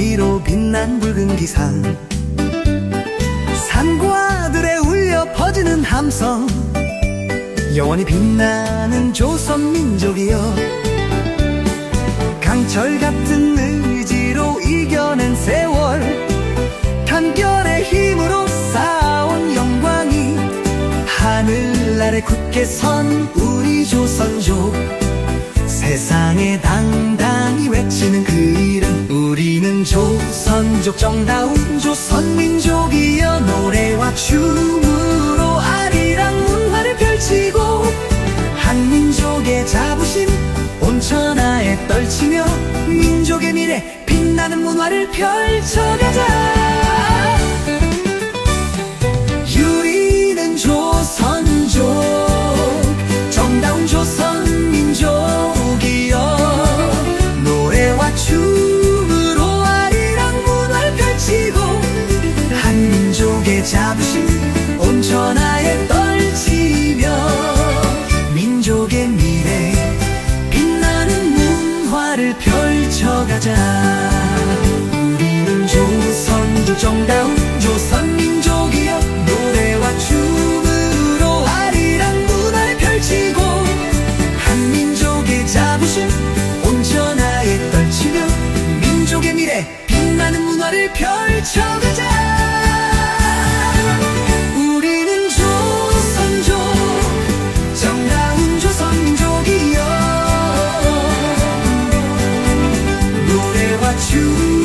찬란한 붉은 기상. 산과 들에 울려 퍼지는 함성. 영원히 빛나는 조선 민족이여. 강철 같은 의지로 이겨낸 세월. 단결의 힘으로 쌓아온 영광이 하늘 아래 굳게 선 우리 조선 조선족 정다운 조선민족이여 노래와 춤으로 아리랑 문화를 펼치고 한민족의 자부심 온 천하에 떨치며 민족의 미래 빛나는 문화를 펼쳐가자 펼쳐가자. 조선 정다운 조선 민족이여 노래와 춤으로 아리랑 문화를 펼치고 한민족의 자부심 온천하에 떨치며 민족의 미래 빛나는 문화를 펼쳐 you.